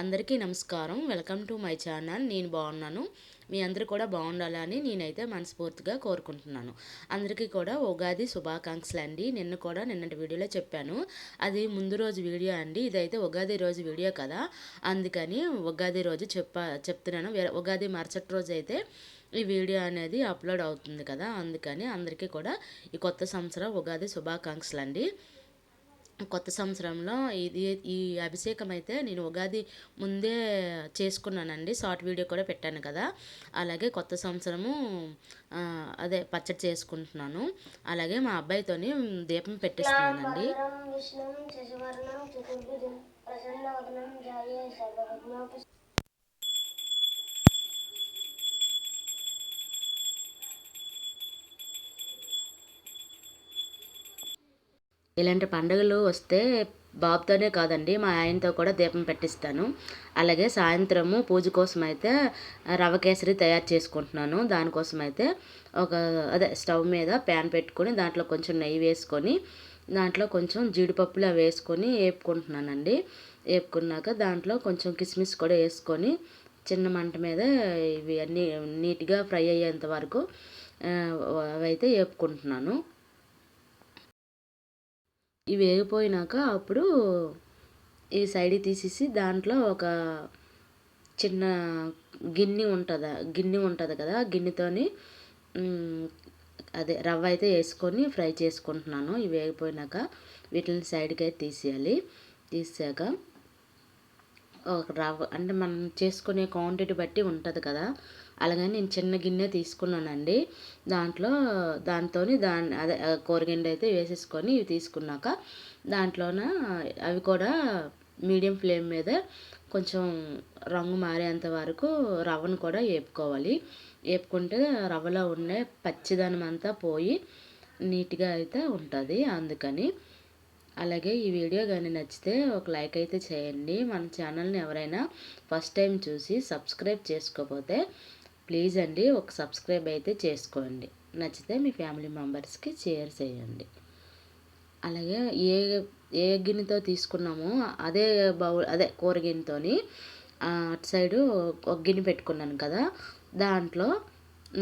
అందరికీ నమస్కారం. Welcome to my channel. నేను బాగున్నాను. మీ అందరూ కూడా బాగుండాలని నేనైతే మనస్ఫూర్తిగా కోరుకుంటున్నాను. అందరికీ కూడా ఉగాది శుభాకాంక్షలు అండి. నిన్న కూడా నిన్నటి వీడియోలో చెప్పాను. అది ముందు రోజు వీడియో అండి. ఇదైతే ఉగాది రోజు వీడియో కదా. అందుకని ఉగాది రోజు చెప్ప చెప్తున్నాను. ఉగాది మరుసటి రోజు అయితే ఈ వీడియో అనేది అప్లోడ్ అవుతుంది కదా. అందుకని అందరికీ కూడా ఈ కొత్త సంవత్సరం ఉగాది శుభాకాంక్షలు అండి. కొత్త సంవత్సరంలో ఇది ఈ అభిషేకం అయితే నేను ఉగాది ముందే చేసుకున్నానండి. షార్ట్ వీడియో కూడా పెట్టాను కదా. అలాగే కొత్త సంవత్సరము అదే పచ్చడి చేసుకుంటున్నాను. అలాగే మా అబ్బాయితోని దీపం పెట్టిస్తున్నానండి. ఇలాంటి పండుగలు వస్తే బాబుతోనే కాదండి మా ఆయనతో కూడా దీపం పెట్టిస్తాను. అలాగే సాయంత్రము పూజ కోసం అయితే రవ కేసరి తయారు చేసుకుంటున్నాను. దానికోసం అయితే ఒక అదే స్టవ్ మీద ప్యాన్ పెట్టుకొని దాంట్లో కొంచెం నెయ్యి వేసుకొని దాంట్లో కొంచెం జీడిపప్పులు అవి వేసుకొని వేపుకుంటున్నానండి వేపుకున్నాక దాంట్లో కొంచెం కిస్మిస్ కూడా వేసుకొని చిన్న మంట మీద ఇవి అన్నీ నీట్గా ఫ్రై అయ్యేంత వరకు అవైతే వేపుకుంటున్నాను ఇవి వేగిపోయినాక అప్పుడు ఈ సైడ్ తీసేసి దాంట్లో ఒక చిన్న గిన్నె ఉంటుంది గిన్నె ఉంటుంది కదా గిన్నెతోని అదే రవ్వ అయితే వేసుకొని ఫ్రై చేసుకుంటున్నాను. ఇవి వేగిపోయినాక వీటిని సైడ్కి అయితే తీసేయాలి. తీసాక ఒక రవ్వ అంటే మనం చేసుకునే క్వాంటిటీ బట్టి ఉంటుంది కదా అలాగని నేను చిన్న గిన్నె తీసుకున్నానండి. దాంట్లో దాంతో దాని అదే కూరగిన్నె అయితే వేసేసుకొని ఇవి తీసుకున్నాక దాంట్లోన అవి కూడా మీడియం ఫ్లేమ్ మీద కొంచెం రంగు మారేంత వరకు రవ్వను కూడా వేపుకోవాలి వేపుకుంటే రవ్వలో ఉండే పచ్చిదనం అంతా పోయి నీట్గా అయితే ఉంటుంది అందుకని. అలాగే ఈ వీడియో కానీ నచ్చితే ఒక లైక్ అయితే చేయండి. మన ఛానల్ని ఎవరైనా ఫస్ట్ టైం చూసి సబ్స్క్రైబ్ చేసుకోకపోతే ప్లీజ్ అండి ఒక సబ్స్క్రైబ్ అయితే చేసుకోండి. నచ్చితే మీ ఫ్యామిలీ మెంబర్స్కి షేర్ చేయండి. అలాగే ఏ ఏ గిన్నెతో తీసుకున్నామో అదే బౌల్ అదే కూర గిన్నెతో అటు సైడు ఒక గిన్నె పెట్టుకున్నాను కదా దాంట్లో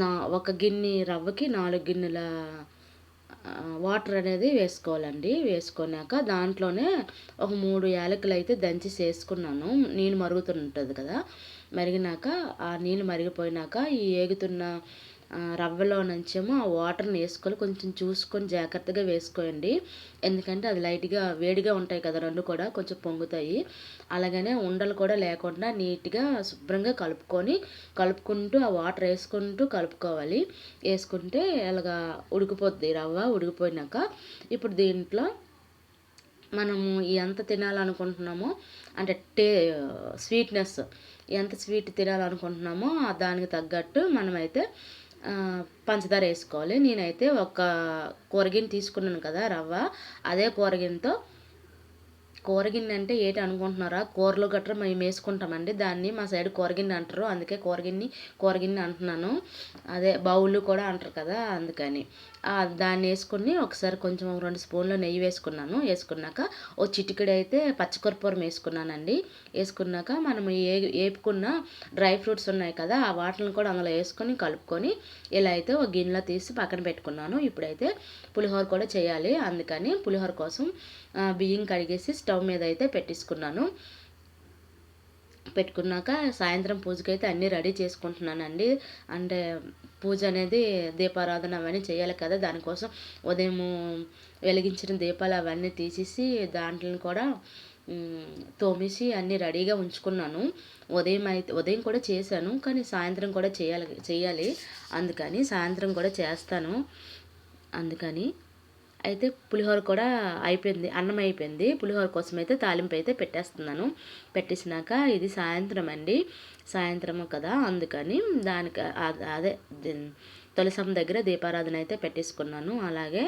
నా ఒక గిన్నె రవ్వకి నాలుగు గిన్నెల వాటర్ అనేది వేసుకోవాలండి. వేసుకున్నాక దాంట్లోనే ఒక మూడు యాలకులు అయితే దంచి చేసుకున్నాను. నీళ్ళు మరుగుతుంటుంది కదా మరిగినాక ఆ నీళ్ళు మరిగిపోయినాక ఈ ఏగుతున్న రవ్వలో నుంచేమో ఆ వాటర్ని వేసుకొని కొంచెం చూసుకొని జాగ్రత్తగా వేసుకోండి. ఎందుకంటే అది లైట్గా వేడిగా ఉంటాయి కదా రెండు కూడా కొంచెం పొంగుతాయి. అలాగనే ఉండలు కూడా లేకుండా నీట్గా శుభ్రంగా కలుపుకొని కలుపుకుంటూ ఆ వాటర్ వేసుకుంటూ కలుపుకోవాలి. వేసుకుంటే అలాగా ఉడికిపోద్ది రవ్వ ఉడికిపోయినాక. ఇప్పుడు దీంట్లో మనము ఎంత తినాలనుకుంటున్నామో అంటే టే స్వీట్నెస్ ఎంత స్వీట్ తినాలనుకుంటున్నామో దానికి తగ్గట్టు మనమైతే పంచదార వేసుకోవాలి. నేనైతే ఒక కూరగిన్నె తీసుకున్నాను కదా రవ్వ. అదే కూరగిన్నెతో కూరగిన్నె అంటే ఏంటి అనుకుంటున్నారా? కూరలు గట్రా మేము వేసుకుంటామండి. దాన్ని మా సైడ్ కూరగిన్నె అంటారు. అందుకే కూరగిన్ని కూరగిన్నె అంటున్నాను. అదే బౌలు కూడా అంటారు కదా అందుకని. దాన్ని వేసుకుని ఒకసారి కొంచెం రెండు స్పూన్లు నెయ్యి వేసుకున్నాను. వేసుకున్నాక ఓ చిటికెడు అయితే పచ్చకర్పూరం వేసుకున్నానండి. వేసుకున్నాక మనం ఏ వేపుకున్న డ్రై ఫ్రూట్స్ ఉన్నాయి కదా ఆ వాటిని కూడా అందులో వేసుకొని కలుపుకొని ఇలా అయితే ఒక గిన్నెలో తీసి పక్కన పెట్టుకున్నాను. ఇప్పుడైతే పులిహోర కూడా చేయాలి. అందుకని పులిహోర కోసం బియ్యం కడిగేసి స్టవ్ మీద అయితే పెట్టేసుకున్నాను. పెట్టుకున్నాక సాయంత్రం పూజకైతే అన్నీ రెడీ చేసుకుంటున్నానండి. అంటే పూజ అనేది దీపారాధన అవన్నీ చేయాలి కదా దానికోసం ఉదయం వెలిగించిన దీపాలు అవన్నీ తీసేసి దాంట్లో కూడా తోమేసి అన్నీ రెడీగా ఉంచుకున్నాను. ఉదయం అయితే ఉదయం కూడా చేశాను కానీ సాయంత్రం కూడా చేయాలి చేయాలి. అందుకని సాయంత్రం కూడా చేస్తాను. అందుకని అయితే పులిహోర కూడా అయిపోయింది అన్నం అయిపోయింది. పులిహోర కోసం అయితే తాలింపు అయితే పెట్టేస్తున్నాను. పెట్టేసినాక ఇది సాయంత్రం అండి. సాయంత్రం కదా అందుకని దానికి అదే తులసమ్మ దగ్గర దీపారాధన అయితే పెట్టేసుకున్నాను. అలాగే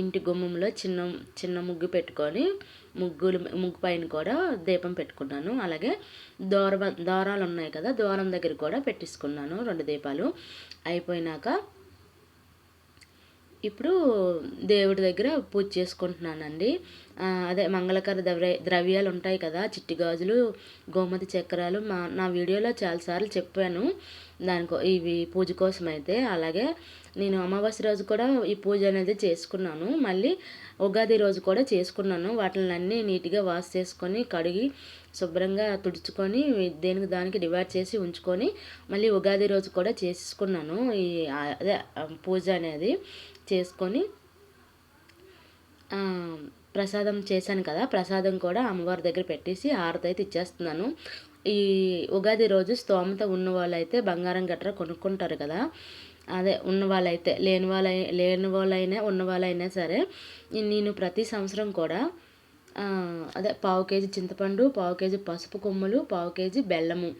ఇంటి గుమ్మంలో చిన్న చిన్న ముగ్గు పెట్టుకొని ముగ్గులు ముగ్గు పైన కూడా దీపం పెట్టుకున్నాను. అలాగే దూర దూరాలు ఉన్నాయి కదా దూరం దగ్గర కూడా పెట్టేసుకున్నాను రెండు దీపాలు. అయిపోయినాక ఇప్పుడు దేవుడి దగ్గర పూజ చేసుకుంటున్నానండి. అదే మంగళకర ద్రవ్య ద్రవ్యాలు ఉంటాయి కదా చిట్టి గాజులు గోమతి చక్రాలు మా నా వీడియోలో చాలాసార్లు చెప్పాను. దానికో ఇవి పూజ కోసం అయితే అలాగే నేను అమావాస్య రోజు కూడా ఈ పూజ అనేది చేసుకున్నాను. మళ్ళీ ఉగాది రోజు కూడా చేసుకున్నాను. వాటిని అన్నీ నీట్గా వాష్ చేసుకొని కడిగి శుభ్రంగా తుడుచుకొని దేనికి దానికి డివైడ్ చేసి ఉంచుకొని మళ్ళీ ఉగాది రోజు కూడా చేసుకున్నాను. ఈ అదే పూజ అనేది. చేసుకొని ప్రసాదం చేశాను కదా ప్రసాదం కూడా అమ్మవారి దగ్గర పెట్టేసి హారతి అయితే ఇచ్చేస్తున్నాను. ఈ ఉగాది రోజు స్తోమత ఉన్న వాళ్ళైతే బంగారం గట్రా కొనుక్కుంటారు కదా అదే ఉన్న వాళ్ళైతే లేని వాళ్ళ లేని వాళ్ళైనా ఉన్న వాళ్ళైనా సరే నేను ప్రతి సంవత్సరం కూడా అదే పావు కేజీ చింతపండు పావు కేజీ పసుపు కొమ్ములు పావు కేజీ బెల్లము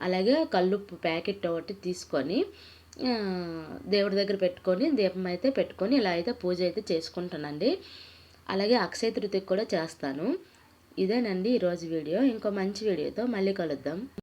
అలాగే కల్లుప్పు ప్యాకెట్ ఒకటి తీసుకొని దేవుడి దగ్గర పెట్టుకొని దీపం అయితే పెట్టుకొని ఇలా అయితే పూజ అయితే చేసుకుంటానండి. అలాగే అక్షయ తృతికి కూడా చేస్తాను. ఇదేనండి ఈరోజు వీడియో. ఇంకో మంచి వీడియోతో మళ్ళీ కలుద్దాం.